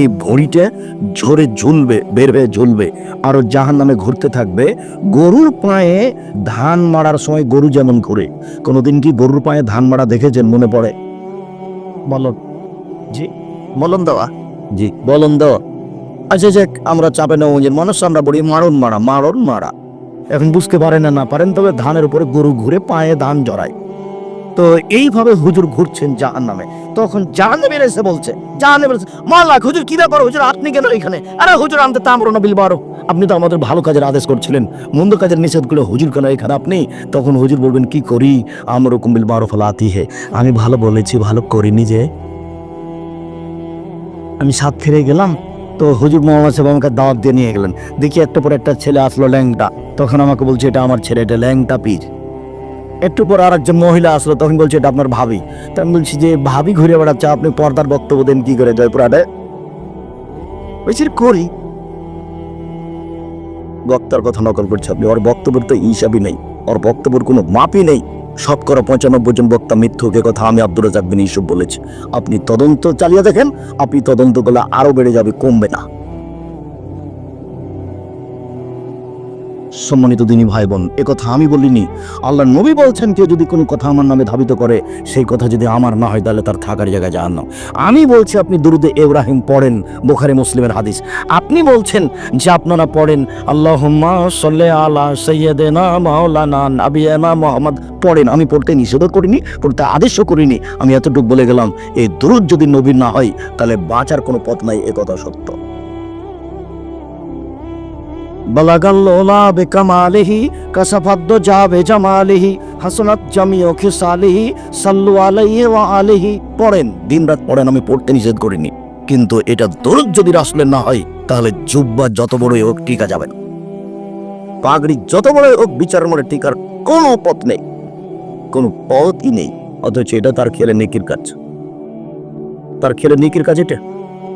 এই ভড়িটা ঝরে ঝুলবে বের হয়ে ঝুলবে আর জাহান নামে ঘুরতে থাকবে। গরুর পায়ে ধান মারার সময় গরু যেমন ঘুরে কোনোদিন কি গরুর পায়ে ধান মারা দেখেছেন মনে পড়ে? বলন জি বলন দেওয়া। জি বলন দেওয়া। আচ্ছা যাক আমরা চাপে নবঞ্জের মানুষ আমরা বলি মারণ মারা মারণ মারা। এখন বুঝতে পারেন না না পারেন তবে ধানের উপরে গরু ঘুরে পায়ে ধান জড়ায়। তো এইভাবে হুজুর ঘুরছেন জাহান নামে তখন জাহান নামে এসে বলছে জাহান নামে মাল্লাক হুজুর কি ব্যাপার? হুজুর, আপনি কেন এখানে? আরে হুজুর আনতে তামর নবিল বারো আপনি তো আমাদের ভালো কাজের আদেশ করছিলেন। মন্দ কাজের নিষেধ করে হুজুর কেন এখানে? আপনি তখন হুজুর বলবেন, কি করি? আমার কুম্বিল বারো ফলাতি হে। আমি ভালো বলেছি, ভালো করিনি যে। আমি সাত ফিরে গেলাম, তো হুজুর মোহাম্মদ সাহেব আমাকে দাওয়াত দিয়ে নিয়ে গেলেন। দেখি একটা পর একটা ছেলে আসলো ল্যাংটা। তখন আমাকে বলছে, এটা আমার ছেলে, এটা ল্যাংটা পীর। একটু পর আর একজন মহিলা আসলো, তখন বলছে, এটা আপনার ভাবি। তা আমি বলছি যে, ভাবি ঘুরে বেড়াচ্ছে, আপনি পর্দার বক্তব্য দেন কি করে জয়পুরহাটে? বলছি করি। বক্তার কথা নকল করছে আপনি, ওর বক্তব্যের তো হিসাবই নেই, ওর বক্তব্যের কোনো মাপই নেই। শতকরা পঁচানব্বই জন বক্তা মিথ্যুকে কথা, আমি আব্দুর রাজাক বিন ইসুফ বলেছি। আপনি তদন্ত চালিয়ে দেখেন, আপনি তদন্ত করলে আরও বেড়ে যাবে, কমবে না। সম্মানিত দিনী ভাই বোন এ কথা আমি বলিনি। আল্লাহ নবী বলছেন, কেউ যদি কোনো কথা আমার নামে ধাবিত করে, সেই কথা যদি আমার না হয়, তাহলে তার থাকার জায়গায় যান না আমি বলছি, আপনি দুরুদে এব্রাহিম পড়েন, বোখারি মুসলিমের হাদিস। আপনি বলছেন যে আপনারা পড়েন আল্লাহ সাল্লে আলা মোহাম্মদ। পড়েন, আমি পড়তে নিষেধও করিনি, পড়তে আদেশও করিনি। আমি এতটুকু বলে গেলাম, এই দুরুদ যদি নবীর না হয়, তাহলে বাঁচার কোনো পথ নাই, এ কথা সত্য। বালাগাল্লোলা বেকামালিহি কাসাফাদ্দ যাবে জামালিহি, হাসনাত জামিও খিসালিহি, সাল্লু আলাইহি ওয়া আলিহি। পড়েন, দিনরাত পড়েন, আমি পড়তে নিষেধ করিনি। কিন্তু এটা দরুদ যদি রাসুলের না হয়, তাহলে জুব্বা যত বড়ই হোক টিকা যাবে না। পাগড়ি যত বড়ই হোক বিচারের মনে টিকার কোনো পথ নেই। কোনো পথই নেই। অথচ এটা তার খেলে নেকির কাজ। তার খেলে নেকির কাজ এটা।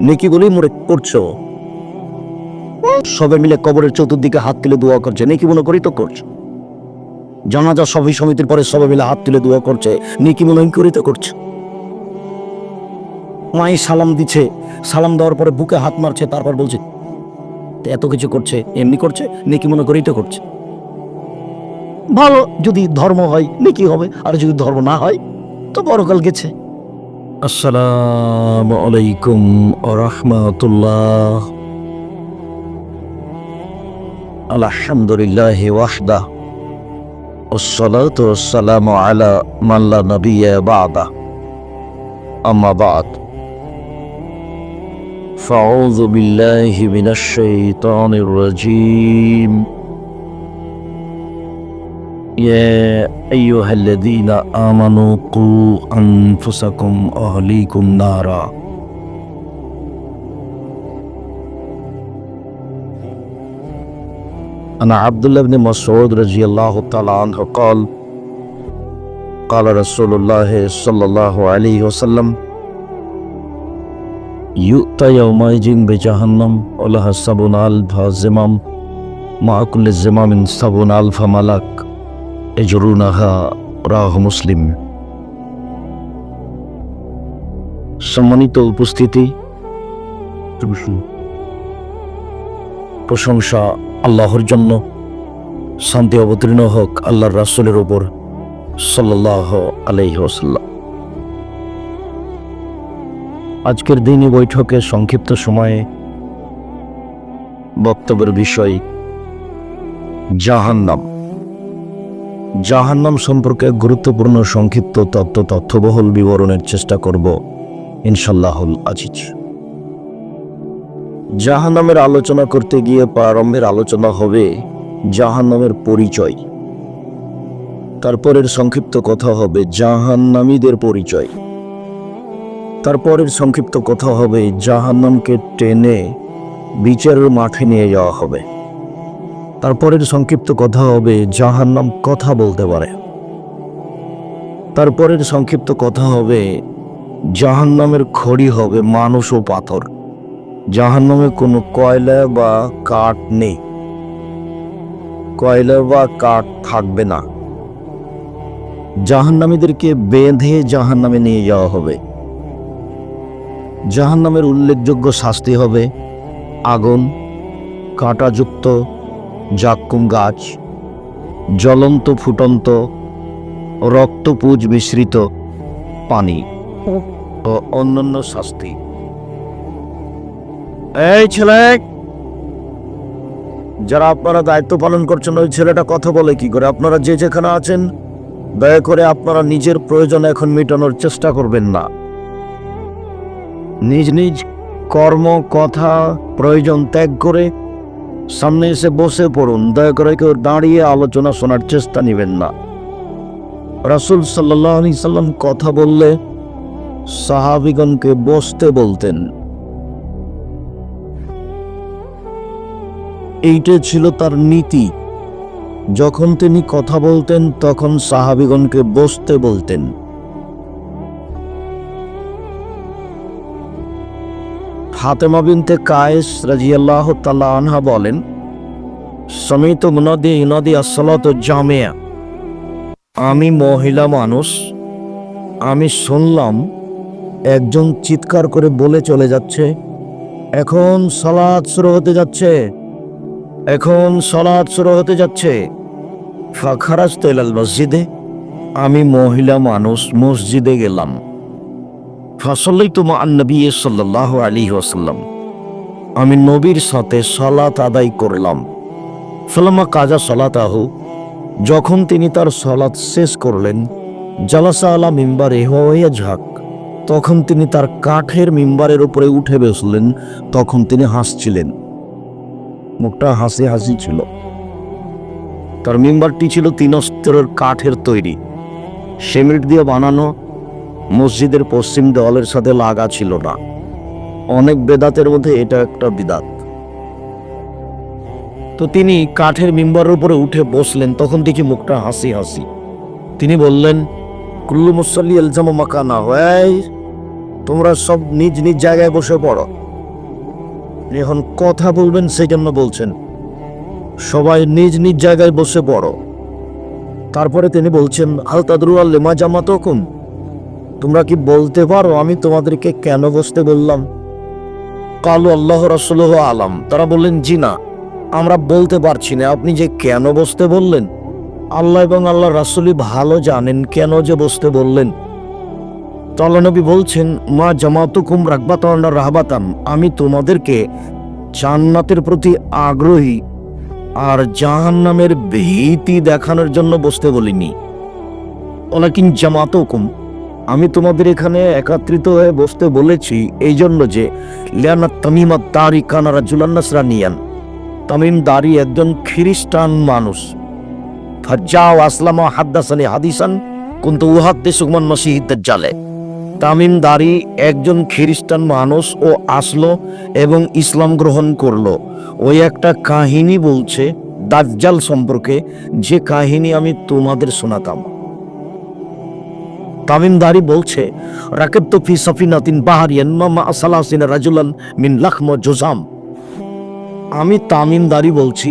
নেকিগুলোই মরে করছ। সবাই মিলে কবরের চতুর্দিকে হাত তুলে দোয়া করছে। নেকি মনে করি তো করছে। জানাজা সভা সমিতির পরে সবাই মিলে হাত তুলে দোয়া করছে। নেকি মনে করি তো করছে। মাই সালাম দিচ্ছে। সালাম দেওয়ার পরে বুকে হাত মারছে, তারপর বলছে এত কিছু করছে, এমনি করছে? নেকি মনে করেই তো করছে। ভালো, যদি ধর্ম হয়, নেকি হবে। আর যদি ধর্ম না হয়, তো বড়কাল গেছে। আসসালামু আলাইকুম রহমতুল্লাহ। الحمد لله وحده. والصلاة والسلام على من لا نبي بعده. أما بعد. فأعوذ بالله من الشيطان الرجيم. يا أيها الذين آمنوا قوا أنفسكم أهليكم نارا. أنا عبد الله بن مسعود رضي الله تعالى عنه قال قال رسول الله صلى الله عليه وسلم يؤتى يومئذ بجهنم ولها سبعون ألف زمام مع كل زمام سبعون ألف ملك يجرونها রাহ মুসলিম সম্মানিত উপস্থিতি প্রশংসা আল্লাহর জন্য। শান্তি অবতীর্ণ হোক আল্লাহর রাসূলের ওপর সাল্লাহ আলাইহি ওয়াসাল্লাম। আজকের দিনই বৈঠকে সংক্ষিপ্ত সময়ে বক্তব্যের বিষয়, জাহান্নাম। জাহান্নাম সম্পর্কে গুরুত্বপূর্ণ সংক্ষিপ্ত তত্ত্ব তথ্যবহুল বিবরণের চেষ্টা করব ইনশাল্লাহুল আজিজ। জাহান্নামের আলোচনা করতে গিয়ে প্রারম্ভের আলোচনা হবে জাহান্নামের পরিচয়। তারপরের সংক্ষিপ্ত কথা হবে জাহান্নামীদের পরিচয়। তারপরের সংক্ষিপ্ত কথা হবে জাহান্নামকে টেনে বিচারের মাঠে নিয়ে যাওয়া হবে। তারপরের সংক্ষিপ্ত কথা হবে জাহান্নাম কথা বলতে পারে। তারপরের সংক্ষিপ্ত কথা হবে জাহান্নামের খড়ি হবে মানুষ ও পাথর। জাহান্নামে কোনো কয়লা বা কাঠ নেই। কয়লা বা কাঠ থাকবে না। জাহান্নামীদেরকে বেঁধে জাহান্নামে নিয়ে যাওয়া হবে। জাহান্নামের উল্লেখযোগ্য শাস্তি হবে আগুন, কাঁটাযুক্ত জাক্কুম গাছ, জ্বলন্ত ফুটন্ত রক্তপুজ মিশ্রিত পানি ও অন্যান্য শাস্তি। এই ছেলে! যারা আপনারা দায়িত্ব পালন করছেন, ওই ছেলেটা কথা বলে কি করে? আপনারা যে যেখানে আছেন, দয়া করে আপনারা নিজের প্রয়োজন এখন মেটানোর চেষ্টা করবেন না। নিজ নিজ কর্ম, কথা, প্রয়োজন ত্যাগ করে সামনে এসে বসে পড়ুন। দয়া করে কেউ দাঁড়িয়ে আলোচনা শোনার চেষ্টা নেবেন না। রাসুল সাল্লাহ সাল্লাম কথা বললে সাহাবিগণকে বসতে বলতেন। এইটা ছিল তার নীতি। যখন তিনি কথা বলতেন, তখন সাহাবিগণকে বসতে বলতেন। ফাতেমা বিনতে কায়েস রাজিয়াল্লাহ তাল্লাহ আনহা বলেন, সমিত মুনাদি ইনাদি আসসালাত জামিয়া। আমি মহিলা মানুষ, আমি শুনলাম একজন চিৎকার করে বলে চলে যাচ্ছে, এখন সলাৎ শুরু হতে যাচ্ছে। এখন সলাৎ শুরু হতে যাচ্ছে। ফাখারাজ তেলাল মসজিদে আমি মহিলা মানুষ মসজিদে গেলাম। ফসলেই তোমা নবী সাল্লাহ আলী ওসাল্লাম আমি নবীর সাথে সলাত আদায় করলাম। ফলামা কাজা সলাত আহু যখন তিনি তার সলাৎ শেষ করলেন, জালাসা আলা মিম্বারে হয়ে ঝাঁক। তখন তিনি তার কাঠের মিম্বারের উপরে উঠে বসলেন, তখন তিনি হাসছিলেন। মুখটা হাসি হাসি ছিল। তার মেম্বারটি ছিল তিন স্তরের কাঠের তৈরি। সিমেন্ট দিয়ে বানানো মসজিদের পশ্চিম দেওয়ালের সাথে লাগা ছিল না। অনেক বেদাতের মধ্যে এটা একটা বিদাত। তো তিনি কাঠের মিম্বারের উপরে উঠে বসলেন, তখন দেখি মুখটা হাসি হাসি। তিনি বললেন, কুল্লু মুসল্লি এলজামা মাকানা হয় তোমরা সব নিজ নিজ জায়গায় বসে পড়ো। তিনি এখন কথা বলবেন সেই জন্য বলছেন। সবাই নিজ নিজ জায়গায় বসে পড়ো। তারপরে তিনি বলছেন, আল তাদরু আল্লেমা জামাত হুকুম তোমরা কি বলতে পারো, আমি তোমাদেরকে কেন বসতে বললাম? কালু আল্লাহ রসুল্লাহ আলাম। তারা বললেন, জি না, আমরা বলতে পারছি না, আপনি যে কেন বসতে বললেন? আল্লাহ এবং আল্লাহ রাসুলি ভালো জানেন কেন যে বসতে বললেন। তল্লানবী বলছেন, মা জামাতুকুম রাকবাতাম রাহবাতাম আমি তোমাদেরকে জান্নাতের প্রতি আগ্রহী আর জাহান্নামের ভীতি দেখানোর জন্য বসতে বলিনি। ওলাকিন জামাতুকুম, আমি তোমাদের এখানে একত্রিত হয়ে বসতে বলেছি এই জন্য যে লিয়ানা তামিমা দারি কানারা জুলান্নাসরা নিয়ান তামিম দারি একজন খ্রিস্টান মানুষ। ফাজ্জাও আসলামা হাদ্দাসানি হাদিসান, কিন্তু উহাদ্দে সুগমান মসিহিদ জালে তামিম দারি একজন খ্রিস্টান মানুষ ও আসলো এবং ইসলাম গ্রহণ করল। ওই একটা কাহিনী বলছে দাজ্জাল সম্পর্কে, যে কাহিনী আমি তোমাদের শোনাতাম। তামিমদারি বলছে, রাকেব তো ফি সফিনাতিন বাহারিয়ান মামা সালাসিন রাজুলান মিন লাখম জোজাম। আমি তামিমদারি বলছি,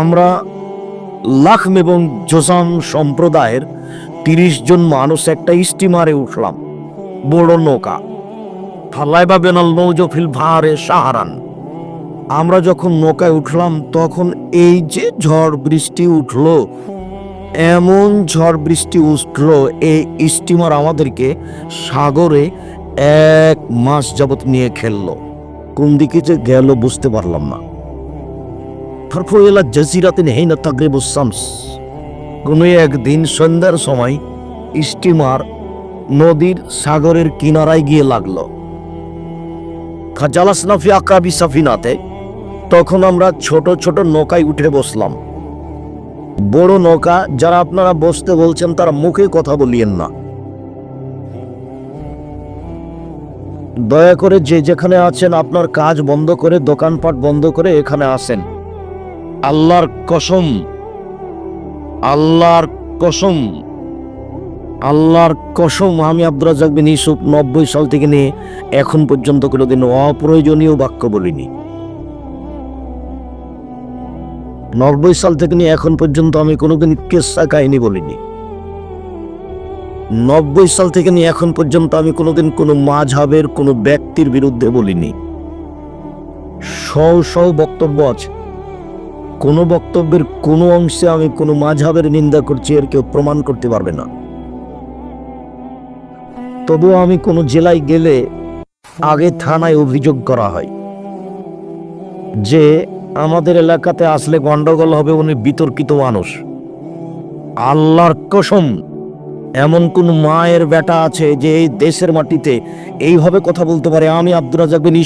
আমরা লাখম এবং জোজাম সম্প্রদায়ের তিরিশ জন মানুষ একটা স্টিমারে উঠলাম। বড় নৌকা। ফালাইবা বেনাল নৌজফিল ভারে সাহারান। আমরা যখন নৌকায় উঠলাম, তখন এই যে ঝড় বৃষ্টি উঠল, এমন ঝড় বৃষ্টি উঠল, এই স্টিমার আমাদেরকে সাগরে এক মাস যাবত নিয়ে খেললো। কোন দিকে যে গেল বুঝতে পারলাম না। ফারফুয়েলা জাজিরাতিন হেইনা তাগরিবুস কোনো একদিন সন্ধ্যার সময় স্টিমার নদীর সাগরের কিনারায় গিয়ে লাগল। খাজালাসনাফি আকাবি সাফিনাতে তখন আমরা ছোট ছোট নৌকায় উঠে বসলাম। বড় নৌকা যারা আপনারা বসতে বলছেন তারা মুখে কথা বলিয়েন না। দয়া করে যে যেখানে আছেন আপনার কাজ বন্ধ করে, দোকানপাট বন্ধ করে এখানে আসেন। আল্লাহর কসম আল্লাহর কসম। আল্লাহর কসম আমি আব্দুল বিন নব্বই সাল থেকে নিয়ে এখন পর্যন্ত কোনোদিন অপ্রয়োজনীয় বাক্য বলিনি। নব্বই সাল থেকে নিয়ে এখন পর্যন্ত আমি কোনোদিন কেসা কাহিনী বলিনি। নব্বই সাল থেকে নিয়ে এখন পর্যন্ত আমি কোনোদিন কোনো মাঝহাবের, কোনো ব্যক্তির বিরুদ্ধে বলিনি। সৌ সৌ বক্তব্য আছে। কোনো বক্তব্যের কোনো অংশে আমি কোনো মাঝহাবের নিন্দা করছি, এর কেউ প্রমাণ করতে পারবে না। তবুও আমি কোনো জেলায় গেলে আগে থানায় অভিযোগ করা হয়। যে আমাদের এলাকাতে আসলে গন্ডগোল হবে উনি বিতর্কিত মানুষ। আল্লাহর কসম, এমন কোন মায়ের বেটা আছে যে এই দেশের মাটিতে এইভাবে কথা বলতে পারে। আমি আব্দুর রাজাক বিন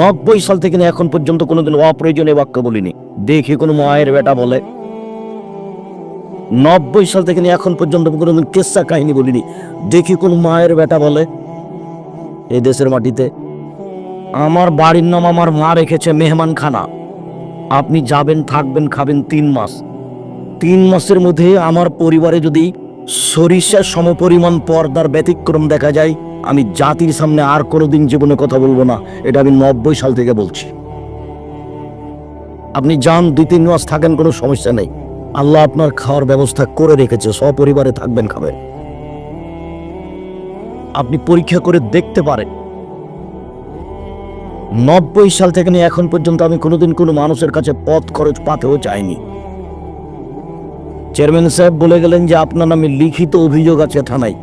নব্বই সাল থেকে এখন পর্যন্ত কোনোদিন অপ্রয়োজনীয় বাক্য বলিনি। দেখি কোনো মায়ের বেটা বলে। নব্বই সাল থেকে এখন পর্যন্ত কোনোদিন কেসা কাহিনী বলিনি। দেখি কোন মায়ের বেটা বলে এই দেশের মাটিতে। আমার বাড়ির নাম আমার মা রেখেছে মেহমান খানা আপনি যাবেন, থাকবেন, খাবেন তিন মাস। তিন মাসের মধ্যে আমার পরিবারে যদি সরিষার সমপরিমাণ পর্দার ব্যতিক্রম দেখা যায়, আমি জাতির সামনে আর কোনোদিন জীবনে কথা বলব না। এটা আমি নব্বই সাল থেকে বলছি। আপনি যান, দুই তিন মাস থাকেন, কোনো সমস্যা নেই। আল্লাহ আপনার খাওয়ার ব্যবস্থা করে রেখেছে, সপরিবারে থাকবেন খাবেন। আপনি পরীক্ষা করে দেখতে পারেন। নব্বই সাল থেকে নিয়ে এখন পর্যন্ত আমি কোনোদিন কোনো মানুষের কাছে পথ খরচ পাতেও চাইনি। চেয়ারম্যান সাহেব বলে গেলেন যে আপনার নামে লিখিত অভিযোগ আছে থানায়।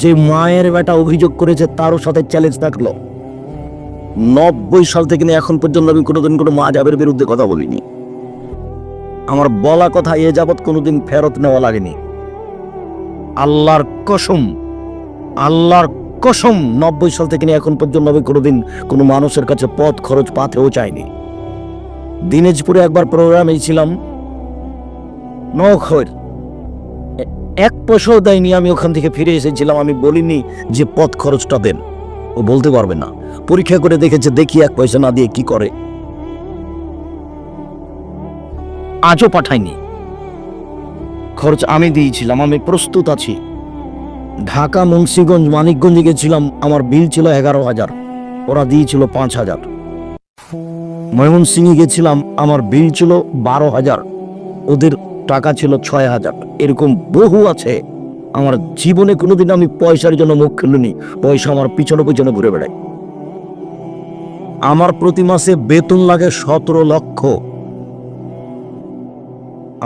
যে মায়ের বেটা অভিযোগ করেছে তারও সাথে চ্যালেঞ্জ থাকল। নব্বই সাল থেকে নিয়ে এখন পর্যন্ত আমি কোনোদিন কোনো মা যাবের বিরুদ্ধে কথা বলিনি। আমার বলা কথা এ যাবৎ কোনোদিন ফেরত নেওয়া লাগেনি। আল্লাহর কসম আল্লাহর কসম নব্বই সাল থেকে এখন পর্যন্ত আমি কোনোদিন কোনো মানুষের কাছে পথ খরচ পাতেও চাইনি দিনাজপুরে একবার প্রোগ্রামে ছিলাম। নখর এক পয়সাও দেয়নি, আমি ওখান থেকে ফিরে এসেছিলাম, আমি বলিনি যে পথ খরচটা দেন। ও বলতে পারবে না। পরীক্ষা করে দেখেছে, দেখি এক পয়সা না দিয়ে কি করে। আজও পাঠায়নি খরচ আমি দিয়েছিলাম, আমি প্রস্তুত আছি। ঢাকা, মুন্সিগঞ্জ, মানিকগঞ্জে গেছিলাম, আমার বিল ছিল এগারো হাজার, ওরা দিয়েছিল পাঁচ হাজার। ময়মনসিংহে গেছিলাম, আমার বিল ছিল বারো হাজার, ওদের টাকা ছিল ছয় হাজার। এরকম বহু আছে, আমার জীবনে কোনোদিন আমি পয়সার জন্য মুখ খুলিনি, পয়সা আমার পিছনে পিছনে ঘুরে বেড়ায়। আমার প্রতি মাসে বেতন লাগে সতেরো লক্ষ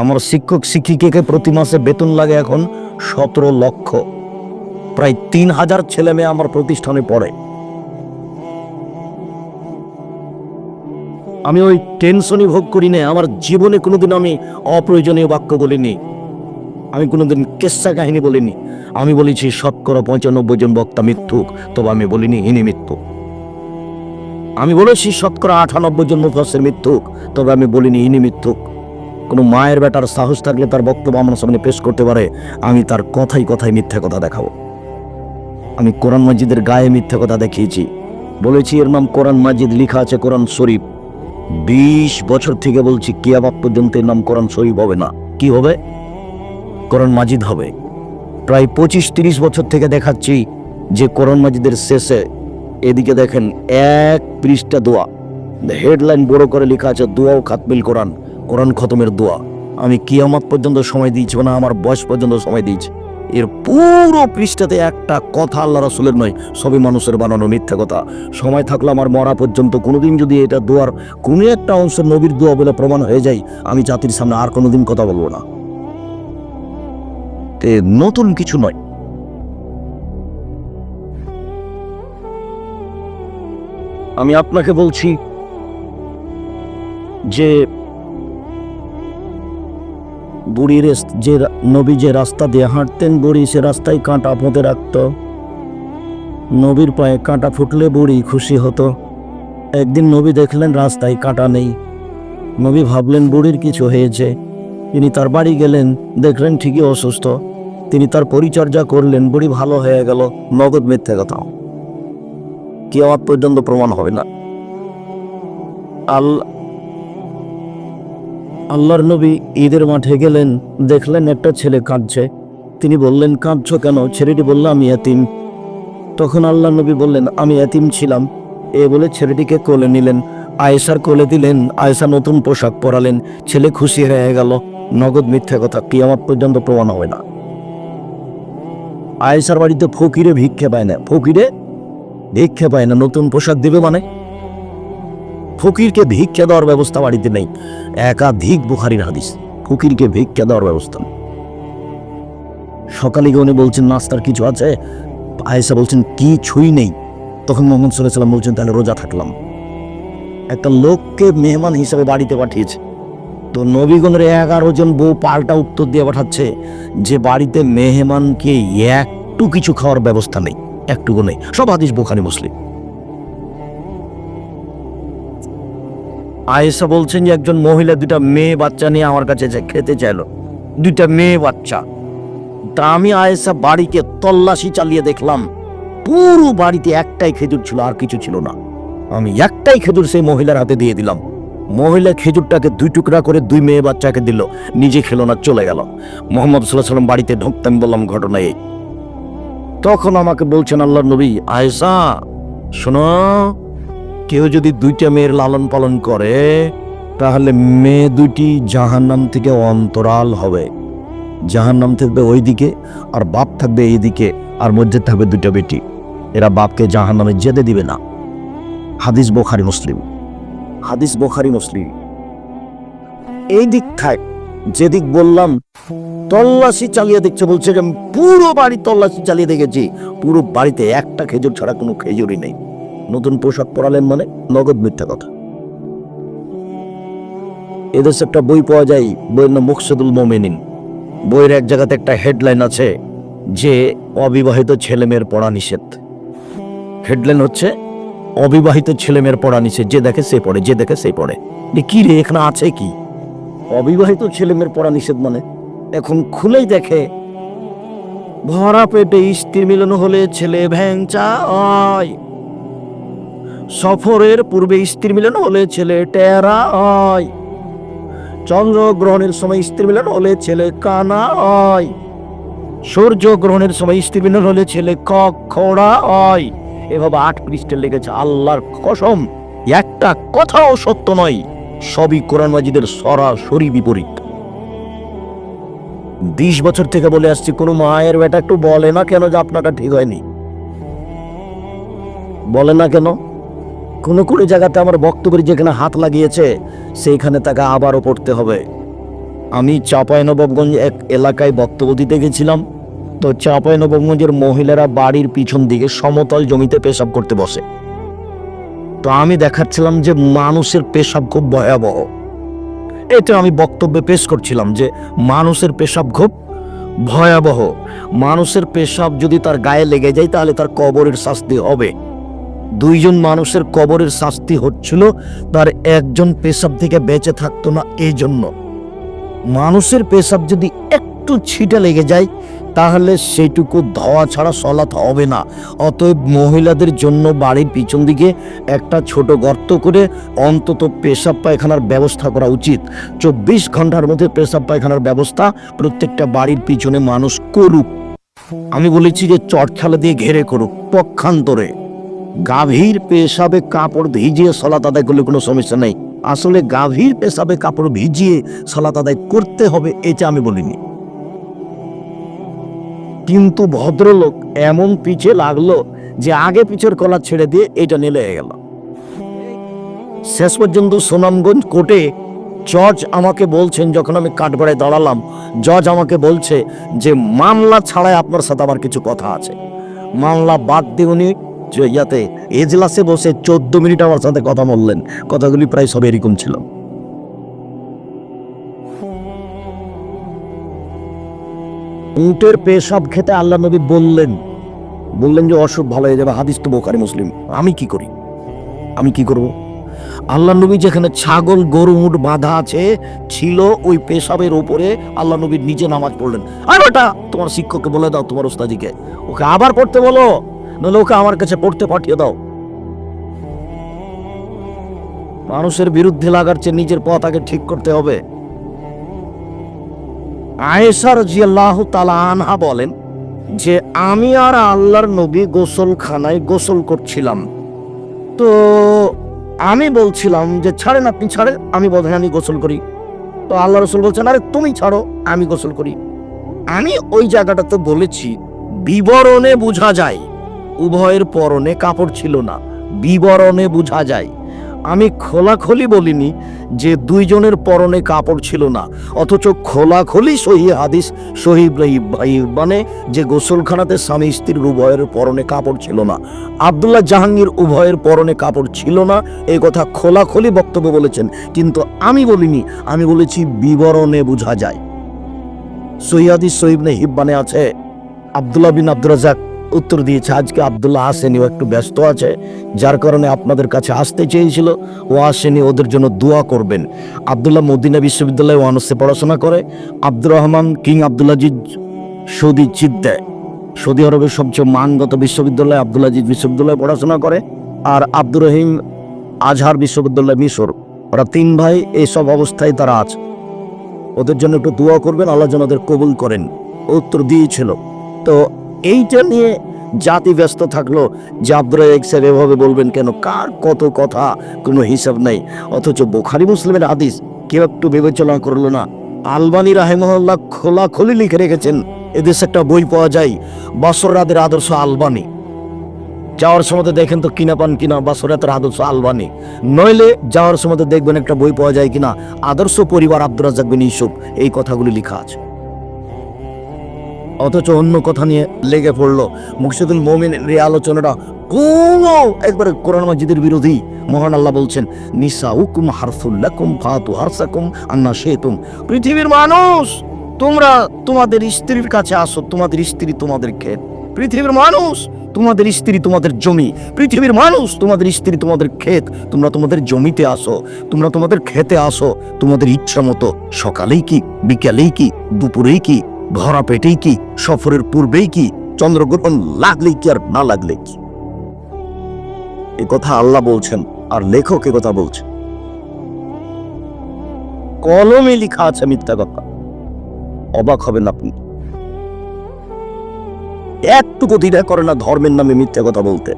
আমার শিক্ষক শিক্ষিকাকে প্রতি মাসে বেতন লাগে এখন সতেরো লক্ষ। প্রায় তিন হাজার ছেলে মেয়ে আমার প্রতিষ্ঠানে পড়ে। আমি ওই টেনশনই ভোগ করি না, আমার জীবনে কোনোদিন আমি অপ্রয়োজনীয় বাক্য বলিনি। আমি কোনোদিন কেসা কাহিনী বলিনি। আমি বলেছি, শতকরা পঁচানব্বই জন বক্তা মিথ্যুক তবে আমি বলিনি, ইনি মৃত্যু আমি বলেছি, শতকরা আটানব্বই জন মুফাসের মিথ্যুক তবে আমি বলিনি, ইনি মিথ্যুক কোনো মায়ের বেটার সাহস থাকলে তার বক্তব্য আমার সামনে পেশ করতে পারে, আমি তার কথাই কথাই মিথ্যা কথা দেখাবো। আমি কোরআন মাজিদের গায়ে মিথ্যা কথা দেখিয়েছি। বলেছি এর নাম কোরআন মাজিদ, লেখা আছে কোরআন শরীফ। বিশ বছর থেকে বলছি কিয়াবাত পর্যন্ত এর নাম কোরআন শরীফ হবে না। কি হবে? কোরআন মাজিদ হবে। প্রায় পঁচিশ তিরিশ বছর থেকে দেখাচ্ছি যে কোরআন মাজিদের শেষে এদিকে দেখেন এক পৃষ্ঠা দোয়া। হেডলাইন বড় করে লেখা আছে দোয়াও খাতমিল কোরআন। কোরআন খতমের দোয়া। আমি কিয়ামত পর্যন্ত সময় দিয়েছি না আমার বয়স পর্যন্ত সময় দিয়েছি। এর পুরো পৃষ্ঠাতে একটা কথা আল্লাহ রাসুলের নয়, সবই মানুষের বানানো মিথ্যা কথা। সময় থাকলে আমার মরা পর্যন্ত কোনোদিন যদি এটা দোয়ার কোনো একটা অংশ নবীর দোয়া বলে প্রমাণ হয়ে যায়, আমি জাতির সামনে আর কোনোদিন কথা বলব না। নতুন কিছু নয়। আমি আপনাকে বলছি যে বুড়ির যে নবী যে রাস্তা দিয়ে হাঁটতেন, বুড়ি সে রাস্তায় কাঁটা পুঁতে রাখত। নবীর পায়ে কাঁটা ফুটলে বুড়ি খুশি হতো। একদিন নবী দেখলেন রাস্তায় কাঁটা নেই। নবী ভাবলেন, বুড়ির কিছু হয়েছে। তিনি তার বাড়ি গেলেন, দেখলেন ঠিকই অসুস্থ। তিনি তার পরিচর্যা করলেন, বুড়ি ভালো হয়ে গেল। নগদ মিথ্যে কথা। কি আমার পর্যন্ত প্রমাণ হবে না। আল্লাহ আল্লাহর নবী ঈদের মাঠে গেলেন, দেখলেন একটা ছেলে কাঁদছে। তিনি বললেন, কাঁদছো কেন? ছেলেটি বলল, আমি এতিম। তখন আল্লাহ নবী বললেন, আমি এতিম ছিলাম। এ বলে ছেলেটিকে কোলে নিলেন। আয়েশার কোলে দিলেন, আয়েশা নতুন পোশাক পরালেন, ছেলে খুশি হয়ে গেল। নগদ মিথ্যা কথা, কিয়ামত পর্যন্ত প্রমাণ হবে না। আয়েসার বাড়িতে ফকিরে ভিক্ষে পায় না। ফকিরে? ভিক্ষে পায় না, নতুন পোশাক দেবে মানে? ফকিরকে ভিক্ষা দেওয়ার ব্যবস্থা বাড়িতে নেই। একাধিক বুখারির হাদিস। ফকিরকে ভিক্ষা দেওয়ার ব্যবস্থা সকালে গিয়ে উনি বলছেন, নাস্তার কিছু আছে? আয়েসা বলছেন, কিছুই নেই। তখন মোহাম্মদ সাল্লাহ সাল্লাম বলছেন, তাহলে রোজা থাকলাম। একটা লোককে মেহমান হিসাবে বাড়িতে পাঠিয়েছে। তো নবীগণের এগারো জন বউ পাল্টা উত্তর দিয়ে পাঠাচ্ছে যে, বাড়িতে মেহমানকে একটু কিছু খাওয়ার ব্যবস্থা নেই, একটুকু নেই। সব হাদিস বোখারি, মুসলিম। আয়েশা বলছেন যে একজন মহিলা দুটা মেয়ে বাচ্চা নিয়ে আমার কাছে খেতে চাইলো। দুইটা মেয়ে বাচ্চা। তা আমি আয়েশা বাড়িকে তল্লাশি চালিয়ে দেখলাম, পুরো বাড়িতে একটাই খেজুর ছিল, আর কিছু ছিল না। আমি একটাই খেজুর সেই মহিলার হাতে দিয়ে দিলাম। মহিলা খেজুরটাকে দুই টুকরা করে দুই মেয়ে বাচ্চাকে দিল, নিজে খেলো না, চলে গেল। মোহাম্মদ সাল্লাম বাড়িতে ঢুকতে আমি বললাম, ঘটনা এই। তখন আমাকে বলছেন আল্লাহ নবী, আয়েশা, শোনো কেউ যদি দুইটা মেয়ের লালন পালন করে, তাহলে মেয়ে দুইটি জাহান্নাম থেকে অন্তরাল হবে। জাহান্নাম থাকবে ওই দিকে আর বাপ থাকবে এই দিকে আর মধ্যে থাকবে দুইটা বেটি। এরা বাপকে জাহান্নামে যেতে দিবে না। হাদিস বোখারি মুসলিম। হাদিস বোখারি মুসলিম। এই দিক থাক, যেদিক বললাম, তল্লাশি চালিয়ে দেখছে, বলছে পুরো বাড়ি তল্লাশি চালিয়ে দেখেছি। পুরো বাড়িতে একটা খেজুর ছাড়া কোনো খেজুরই নেই। নতুন পোশাক পরালেন মানে নগদ মিথ্যা কথা। এদেশে একটা বই পাওয়া যায়, বইয়ের নাম মুকসেদুল মোমেনিন। বইয়ের এক জায়গাতে একটা হেডলাইন আছে, যে অবিবাহিত ছেলেমেয়ের পড়া নিষেধ। হেডলাইন হচ্ছে, অবিবাহিত ছেলেমেয়ের পড়া নিষেধ, যে দেখে সে পড়ে, যে দেখে সে পড়ে। কি রে, এখানে আছে কি? অবিবাহিত ছেলেমেয়ের পড়া নিষেধ মানে? এখন খুলেই দেখে, ভরা পেটে স্ত্রী মিলন হলে ছেলে ভ্যাংচা হয় সফরের পূর্বে স্ত্রী মিলন হলে ছেলে টেরা হয়। চন্দ্রগ্রহণের সময় স্ত্রী মিলন হলে ছেলে কানা হয়। সূর্য গ্রহণের সময় স্ত্রী মিলন হলে ছেলে কখড়া হয়। এভাবে আট পৃষ্ঠে লেগেছে আল্লাহর কসম। একটা কথাও সত্য নয়, সবই কোরআন মাজিদের সরাসরি বিপরীত। বিশ বছর থেকে বলে আসছি, কোনো মায়ের বেটা একটু বলে না কেন যে আপনারটা ঠিক হয়নি? বলে না কেন? কোনো কোনো জায়গাতে আমার বক্তব্যের যেখানে হাত লাগিয়েছে, সেইখানে তাকে আবারও পড়তে হবে। আমি চাঁপাইনবাবগঞ্জ এক এলাকায় বক্তব্য দিতে গেছিলাম। তো চাঁপাইনবাবগঞ্জের মহিলারা বাড়ির পিছন দিকে সমতল জমিতে পেশাব করতে বসে। তো আমি দেখাচ্ছিলাম যে মানুষের পেশাব খুব ভয়াবহ। এটা আমি বক্তব্যে পেশ করছিলাম যে মানুষের পেশাব খুব ভয়াবহ। মানুষের পেশাব যদি তার গায়ে লেগে যায়, তাহলে তার কবরের শাস্তি হবে। দুইজন মানুষের কবরের শাস্তি হচ্ছিল, তার একজন পেশাব থেকে বেঁচে থাকতো না এই জন্য মানুষের পেশাব যদি একটু ছিটে লেগে যায়, তাহলে সেটুকু ধোয়া ছাড়া সলাৎ হবে না। অতএব মহিলাদের জন্য বাড়ির পিছন দিকে একটা ছোট গর্ত করে অন্তত পেশাব পায়খানার ব্যবস্থা করা উচিত। চব্বিশ ঘণ্টার মধ্যে পেশাব পায়খানার ব্যবস্থা প্রত্যেকটা বাড়ির পিছনে মানুষ করুক। আমি বলেছি যে চটখালা দিয়ে ঘেরে করুক, পক্ষান্তরে। গাভীর পেশাবে কাপড় ভিজিয়ে সলাত আদায় করলে কোনো সমস্যা নেই। আসলে গাভীর পেশাবে কাপড় ভিজিয়ে সলাত আদায় করতে হবে, এটা আমি বলিনি। কিন্তু ভদ্রলোক এমন পিছে লাগল যে আগে পিছের কলা ছেড়ে দিয়ে এটা নিলে গেল। শেষ পর্যন্ত সুনামগঞ্জ কোর্টে জজ আমাকে বলছেন, যখন আমি কাঠগড়ায় দাঁড়ালাম, জজ আমাকে বলছে যে, মামলা ছাড়াই আপনার সাথে আমার কিছু কথা আছে। মামলা বাদ দিয়ে উনি ইয়াতে এজলাসে বসে চোদ্দ মিনিট আমার সাথে কথা বললেন। কথাগুলি প্রায় সব এরকম ছিল। উটের পেশাব খেতে আল্লাহ নবী বললেন বললেন যে, অসুখ ভালো হয়ে যাবে, হাদিস তো বোখারি মুসলিম। আমি কি করি? আমি কি করব? আল্লাহ নবী যেখানে ছাগল, গরু, উট বাঁধা আছে, ছিল ওই পেশাবের উপরে আল্লাহ নবীর নিচে নামাজ পড়লেন। আর ওটা তোমার শিক্ষককে বলে দাও, তোমার ওস্তাদিকে। ওকে আবার পড়তে বলো। নাহলে ওকে আমার কাছে পড়তে পাঠিয়ে দাও। মানুষের বিরুদ্ধে লাগার চেয়ে নিজের পথ আগে ঠিক করতে হবে। আয়েশার জিয়াল্লাহ তালা আনহা বলেন যে, আমি আর আল্লাহর নবী গোসলখানায় গোসল করছিলাম। তো আমি বলছিলাম যে, ছাড়েন আপনি, ছাড়েন, আমি বোধহয় আমি গোসল করি। তো আল্লাহ রসুল বলছেন, আরে, তুমি ছাড়ো, আমি গোসল করি। আমি ওই জায়গাটাতে বলেছি, বিবরণে বোঝা যায় উভয়ের পরনে কাপড় ছিল না, বিবরণে বোঝা যায়। আমি খোলাখলি বলিনি যে দুইজনের পরনে কাপড় ছিল না, অথচ খোলাখলি সহি হাদিস, সহি ভাই মানে যে গোসলখানাতে স্বামী স্ত্রীর উভয়ের পরনে কাপড় ছিল না। আবদুল্লাহ জাহাঙ্গীর উভয়ের পরনে কাপড় ছিল না এই কথা খোলাখলি বক্তব্য বলেছেন। কিন্তু আমি বলিনি, আমি বলেছি বিবরণে বোঝা যায়। সৈয়াদি সহিবনে হিব্বানে আছে। আবদুল্লাহ বিন আব্দুল রাজাক উত্তর দিয়েছে, আজকে আবদুল্লাহ আসেনি ও একটু ব্যস্ত আছে, যার কারণে আপনাদের কাছে আসতে চেয়েছিল। ও আসেনি, ওদের জন্য দোয়া করবেন। আবদুল্লাহ মদিনা বিশ্ববিদ্যালয়ে ওয়ানসে পড়াশোনা করে। Abdur Rahman King Abdulaziz Saudi চিদ্দায় Saudi আরবের সবচেয়ে মানগত বিশ্ববিদ্যালয় আব্দুল আজিজ বিশ্ববিদ্যালয়ে পড়াশোনা করে। আর আব্দুর রহিম আজহার বিশ্ববিদ্যালয় মিশর। ওরা তিন ভাই এইসব অবস্থায় তারা আছে। ওদের জন্য একটু দোয়া করবেন, আল্লাহ যেন ওদের কবুল করেন। উত্তর দিয়েছিল। তো এইটা নিয়ে জাতি ব্যস্ত থাকল। যে আব্দুর রাজাক সাহেব এভাবে বলবেন কেন? কার কত কথা? কোনো হিসাব নেই। অথচ বোখারি মুসলিমের আদিস কেউ একটু বিবেচনা করল না। আলবানি রাহেমহল্লা খোলাখুলি লিখে রেখেছেন, এদেশে একটা বই পাওয়া যায় বসরাদের আদর্শ আলবানি। যাওয়ার সময় দেখেন তো কিনা পান কিনা বাসরাতের আদর্শ আলবানি। নইলে যাওয়ার সময় দেখবেন একটা বই পাওয়া যায় কিনা। আদর্শ পরিবার আব্দুর রাজাক বিন ইউসুফ, এই কথাগুলি লেখা আছে। অথচ অন্য কথা নিয়ে লেগে পড়ল। মুকসিদুল মমিন এই আলোচনাটা কোনো একবারে কোরআন মাজিদের বিরোধী মহান আল্লাহ বলছেন নিসা উকুম হারফুল্লাকুম ফাতু হারসাকুম আন্না শেতুম পৃথিবীর মানুষ, তোমরা তোমাদের স্ত্রীর কাছে আসো, তোমাদের স্ত্রী তোমাদের ক্ষেত। পৃথিবীর মানুষ, তোমাদের স্ত্রী তোমাদের জমি। পৃথিবীর মানুষ, তোমাদের স্ত্রী তোমাদের ক্ষেত। তোমরা তোমাদের জমিতে আসো, তোমরা তোমাদের খেতে আসো, তোমাদের ইচ্ছা মতো সকালেই কি, বিকালেই কি, দুপুরেই কি ভরা পেটেই কি, সফরের পূর্বেই কি, চন্দ্রগ্রহণ লাগলে কি আর না লাগলে কি? এ কথা আল্লাহ বলছেন, আর লেখক এ কথা বলছেন। কলমে লেখা আছে মিথ্যা কথা। অবাক হবেন আপনি। একটুকু দ্বিধা করে না ধর্মের নামে মিথ্যা কথা বলতে।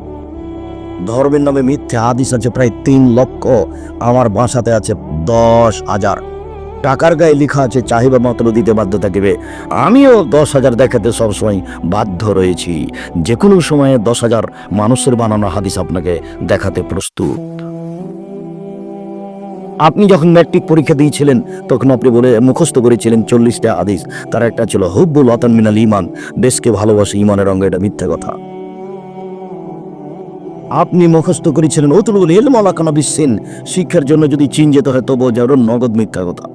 ধর্মের নামে মিথ্যে হাদিস আছে প্রায় তিন লক্ষ, আমার বাসাতে আছে দশ হাজার। টাকার গায়ে লেখা আছে চাহিদা মাত্র দিতে বাধ্য থাকবে আমিও দশ হাজার দেখাতে সবসময় বাধ্য রয়েছি। যে কোনো সময়ে দশ হাজার মানুষের বানানো হাদিস আপনাকে দেখাতে প্রস্তুত। আপনি যখন ম্যাট্রিক পরীক্ষা দিয়েছিলেন, তখন আপনি বলে মুখস্থ করেছিলেন চল্লিশটা আদিস তার একটা ছিল, হুব্বুল ওয়াতান মিনাল ইমান দেশকে ভালোবাসে ইমানের অঙ্গ এটা মিথ্যা কথা। আপনি মুখস্থ করেছিলেন অতুল এলম আলাকানা বিশ্বেন শিক্ষার জন্য যদি চীন যেতে হয়, তবুও যেন নগদ মিথ্যা কথা।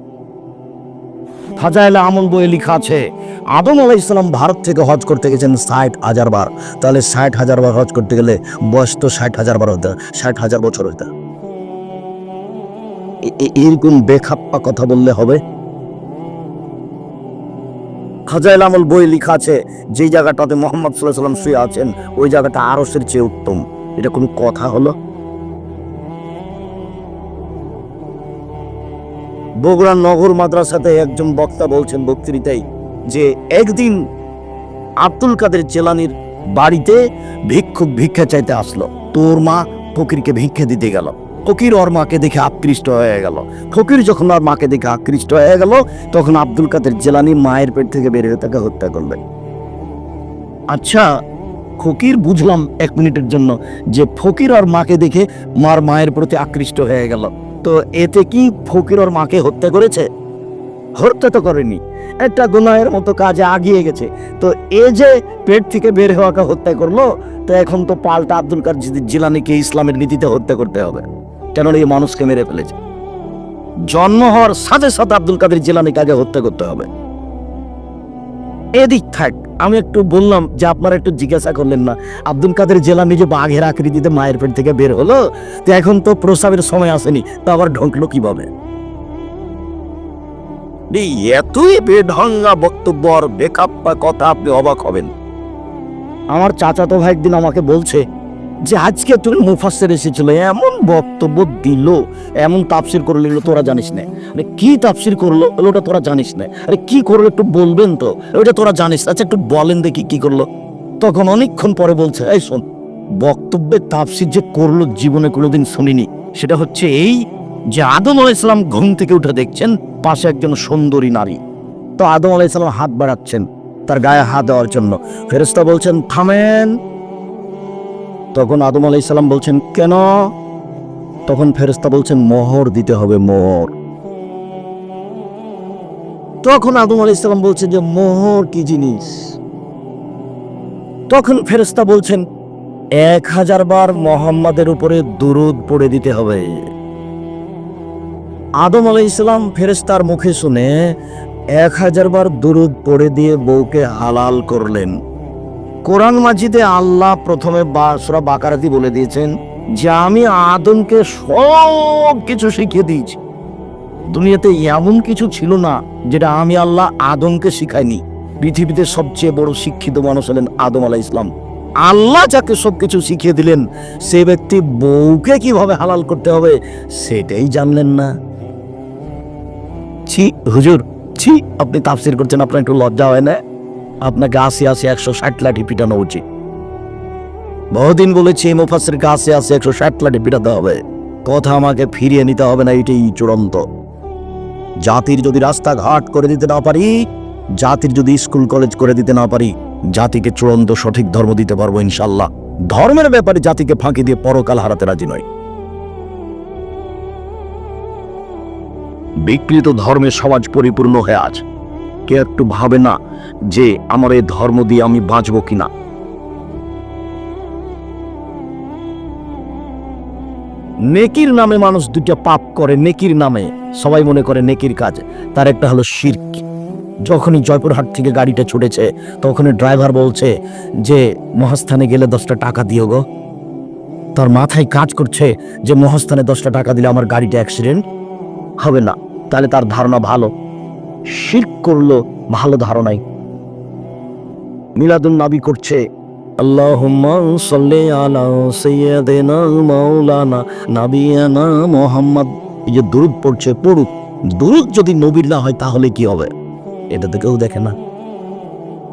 ফাজাইলা আমল বইয়ে লেখা আছে, আদম আলাহ ইসলাম ভারত থেকে হজ করতে গেছেন ষাট হাজার বার। তাহলে ষাট হাজার বার হজ করতে গেলে বয়স তো ষাট হাজার বার হতে ষাট হাজার বছর এ- এরকম বেখাপ্পা কথা বললে হবে? খাজাইল আমল বই লেখা আছে যে জায়গাটাতে মোহাম্মদ সাল্লাহ সাল্লাম শুয়ে আছেন, ওই জায়গাটা আরসের চেয়ে উত্তম। এটা কোনো কথা হলো? বগুড়ার নগর মাদ্রাসাতে একজন বক্তা বলছেন বক্তৃতায় যে একদিন আব্দুল কাদের জেলানির বাড়িতে ভিক্ষুক ভিক্ষা চাইতে আসলো। তোর মা ফকিরকে ভিক্ষা দিতে গেল। ফকির ওর মাকে দেখে আকৃষ্ট হয়ে গেল। ফকির যখন ওর মাকে দেখে আকৃষ্ট হয়ে গেল, তখন আব্দুল কাদের জেলানি মায়ের পেট থেকে বের হয়ে তাকে হত্যা করলেন আচ্ছা ফকির বুঝলাম এক মিনিটের জন্য যে ফকির আর মাকে দেখে মার মায়ের প্রতি আকৃষ্ট হয়ে গেল। তো এতে কি ফকির ওর মাকে হত্যা করেছে? হত্যা তো করেনি। একটা গুনায়ের মতো কাজে আগিয়ে গেছে। তো এ যে পেট থেকে বের হওয়াকে হত্যা করল, তো এখন তো পাল্টা আব্দুল কার জিলানিকে ইসলামের নীতিতে হত্যা করতে হবে। কেন এই মানুষকে মেরে ফেলেছে। জন্ম হওয়ার সাথে সাথে আব্দুল কাদের জিলানিকে আগে হত্যা করতে হবে। এদিক থাক, আমি একটু বললাম যে আপনারা একটু জিজ্ঞাসা করলেন না। আব্দুল কাদের জেলা নিজে বাঘের আকৃতিতে মায়ের পেট থেকে বের হলো? তো এখন তো প্রসাবের সময় আসেনি, তো আবার ঢুকলো কীভাবে? এতই বেঢঙ্গা বক্তব্য আর বেকাপ্পা কথা আপনি অবাক হবেন। আমার চাচাতো ভাই একদিন আমাকে বলছে যে আজকে তুমি মুফাসের এসেছিল, এমন বক্তব্য দিল, এমন তাফসির করে নিল তোরা জানিস না। আরে কি তাফসির করল ওটা তোরা জানিস না। আরে কি করল একটু বলবেন তো ওটা তোরা জানিস আচ্ছা একটু বলেন দেখি কি করল। তখন অনেকক্ষণ পরে বলছে, এই শোন বক্তব্যের তাফসির যে করল জীবনে কোনোদিন শুনিনি, সেটা হচ্ছে এই যে আদম আলাইসালাম ঘুম থেকে উঠে দেখছেন, পাশে একজন সুন্দরী নারী। তো আদম আলাইসালাম হাত বাড়াচ্ছেন, তার গায়ে হাত দেওয়ার জন্য। ফেরেস্তা বলছেন, থামেন তখন আদম আলাইসাল্লাম বলছেন, কেন? তখন ফেরেস্তা বলছেন, মোহর দিতে হবে, মোহর। তখন আদম আলাইসাল্লাম বলছেন যে, মোহর কি জিনিস? তখন ফেরেস্তা বলছেন, এক হাজার বার মোহাম্মদের উপরে দুরুদ পড়ে দিতে হবে। আদম আলাই ইসলাম ফেরেস্তার মুখে শুনে এক হাজার বার দুরুদ পড়ে দিয়ে বউকে হালাল করলেন। কোরআন মাজিদে আল্লাহ প্রথমে বাসরা বাকারাতি বলে দিয়েছেন যে আমি আদমকে সব কিছু শিখিয়ে দিয়েছি। দুনিয়াতে এমন কিছু ছিল না যেটা আমি আল্লাহ আদমকে শিখাইনি। পৃথিবীতে সবচেয়ে বড় শিক্ষিত মানুষ হলেন আদম আলাহ ইসলাম আল্লাহ যাকে সব কিছু শিখিয়ে দিলেন, সে ব্যক্তি বউকে কীভাবে হালাল করতে হবে সেটাই জানলেন না। ছি, হুজুর, ছি, আপনি তাফসির করছেন, আপনার একটু লজ্জা হয় না? আপনাকে আশি আশি একশো ষাট লাঠি পিটানো উচিত। বহুদিন বলেছি মুফাসেরকে আশি আশি একশো ষাট লাঠি পিটাতে হবে। কথা আমাকে ফিরিয়ে নিতে হবে না, এটাই চূড়ান্ত। জাতির যদি রাস্তাঘাট করে দিতে না পারি, জাতির যদি স্কুল, কলেজ করে দিতে না পারি, জাতিকে চূড়ান্ত সঠিক ধর্ম দিতে পারব ইনশাল্লাহ ধর্মের ব্যাপারে জাতিকে ফাঁকি দিয়ে পরকাল হারাতে রাজি নয় বিকৃত ধর্মের সমাজ পরিপূর্ণ হয়ে আজ। কে একটু ভাবে না যে আমার এই ধর্ম দিয়ে আমি বাঁচবো কিনা। নেকির নামে মানুষ দুটা পাপ করে, নেকির নামে। সবাই মনে করে নেকির কাজ, তার একটা হলো শির্ক। যখনই জয়পুরহাট থেকে গাড়িটা ছুটেছে, তখনই ড্রাইভার বলছে যে, মহাস্থানে গেলে দশটা টাকা দিও গো। তার মাথায় কাজ করছে যে, মহাস্থানে দশটা টাকা দিলে আমার গাড়িটা অ্যাক্সিডেন্ট হবে না। তাহলে তার ধারণা ভালো। শির্ক করল ভালো ধারণাই মিলাদুল নাবি করছে, আল্লাহুম্মা সাল্লি আলা সাইয়্যিদিনা মাওলানা নাবিয়ানা দুরুদ পড়ছে, পড়ুক। দুরুদ যদি নবীর না হয়, তাহলে কি হবে? এটা তো কেউ দেখে না।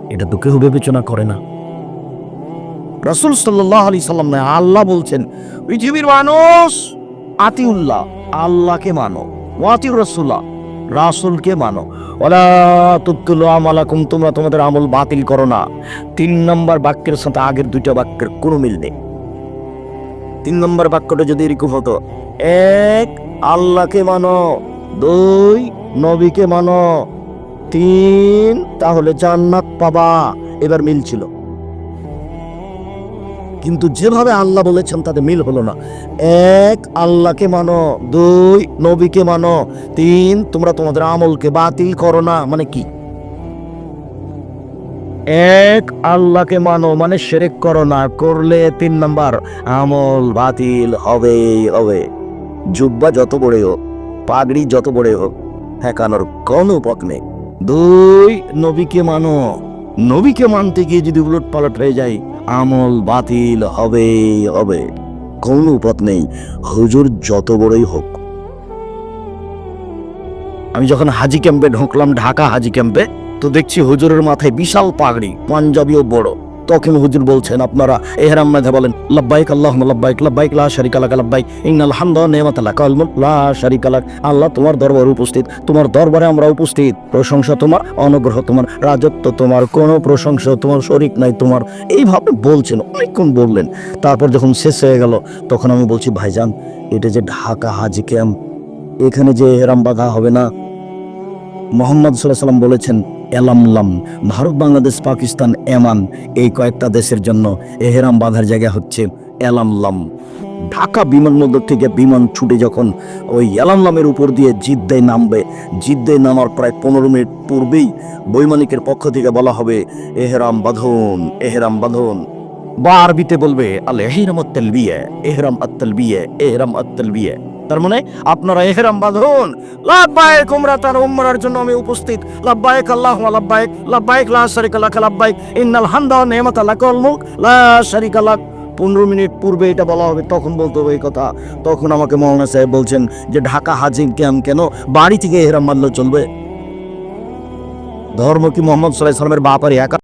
এটা তো কেউ বিবেচনা করে না। রাসূল সাল্লাল্লাহু আলাইহি সাল্লাম আল্লাহ বলছেন, পৃথিবীর মানুষ আতিউল্লাহ, আল্লাহকে মানো, ওয়াতিউর রাসূলা। রাসূলকে মানো। ওলা তুবতুল আমালাকুম, তোমরা তোমাদের আমল বাতিল করো না। তিন নম্বর বাক্যের সাথে আগের দুইটা বাক্যের কোনো মিল নেই। তিন নম্বর বাক্যটা যদি এরকম হতো, এক, আল্লাহকে মানো, দুই, নবীকে মানো, তিন, তাহলে জান্নাত পাবা। এবার মিল ছিল। কিন্তু যেভাবে আল্লাহ বলেছেন, তাতে মিল হলো না। এক, আল্লাহকে মানো। দুই, নবীকে মানো। তিন, তোমরা তোমাদের আমলকে বাতিল করো না। মানে কি? এক, আল্লাহকে মানো মানে সেরেক করো না। করলে তিন নাম্বার, আমল বাতিল হবে হবে। জুব্বা যত বড়ে হোক, পাগড়ি যত বড়ে হোক, ঠেকানোর কোনো পথ নেই। দুই, নবীকে মানো। নবীকে মানতে গিয়ে যদি উলট পালট হয়ে যায় আমল বাতিল হবে হবে। কোনো পথ নেই। হুজুর যত বড়ই হোক। আমি যখন হাজি ক্যাম্পে ঢুকলাম, ঢাকা হাজি ক্যাম্পে, তো দেখছি হুজুরের মাথায় বিশাল পাগড়ি পাঞ্জাবিও বড়। তখন হুজুর বলছেন আপনারা, এহরাম মেধে বলেন, লাব্বাইক আল্লাহ লাব্বাইক লাব্বাইক লা শারিকা লাক, লাব্বাইক ইন্নাল হামদা নেমাত মুলক লা শারিকা লাক। আল্লাহ তোমার দরবারে উপস্থিত, তোমার দরবারে আমরা উপস্থিত। প্রশংসা তোমার, অনুগ্রহ তোমার, রাজত্ব তোমার, কোনো প্রশংসা তোমার, শরিক নাই তোমার। এইভাবে বলছেন, অনেকক্ষণ বললেন। তারপর যখন শেষ হয়ে গেল, তখন আমি বলছি, ভাইজান, এটা যে ঢাকা হাজি ক্যাম্প, এখানে যে এহরাম বাঁধা হবে না? মোহাম্মদ সাল্লাহ সাল্লাম বলেছেন এলামলাম ভারত, বাংলাদেশ, পাকিস্তান, এমান, এই কয়েকটা দেশের জন্য এহেরাম বাঁধার জায়গা হচ্ছে এলামলাম ঢাকা বিমানবন্দর থেকে বিমান ছুটে যখন ওই এলামলামের উপর দিয়ে জিদ্দায় নামবে, জিদ্দায় নামার প্রায় পনেরো মিনিট পূর্বেই বৈমানিকের পক্ষ থেকে বলা হবে, এহেরাম বাঁধন এহেরাম বাঁধন। বা আরবিতে বলবে আল এহেরাম আত্তাল বিয়ে এহরাম আত্তাল বিয়ে এহরাম আত্তাল বিয়ে তার মানে আপনারা এহরাম বাঁধুন। লাব্বাইক উমরা, তার উমরার জন্য আমি উপস্থিত। লাব্বাইক আল্লাহ লাব্বাইক লাব্বাইক লা শারিকা লাক লাব্বাইক ইন্নাল হামদা নি'মাতা লাকাল মুলক। লা শারিকা লাক। পনেরো মিনিট পূর্বে এটা বলা হবে, তখন বলতে হবে এই কথা। তখন আমাকে মৌলানা সাহেব বলছেন যে, ঢাকা হাজির ক্যাম্প কেন? বাড়ি থেকে এহরাম মানলে চলবে? ধর্ম কি মোহাম্মদ সাল্লাহ সাল্লামের বাপারি একা?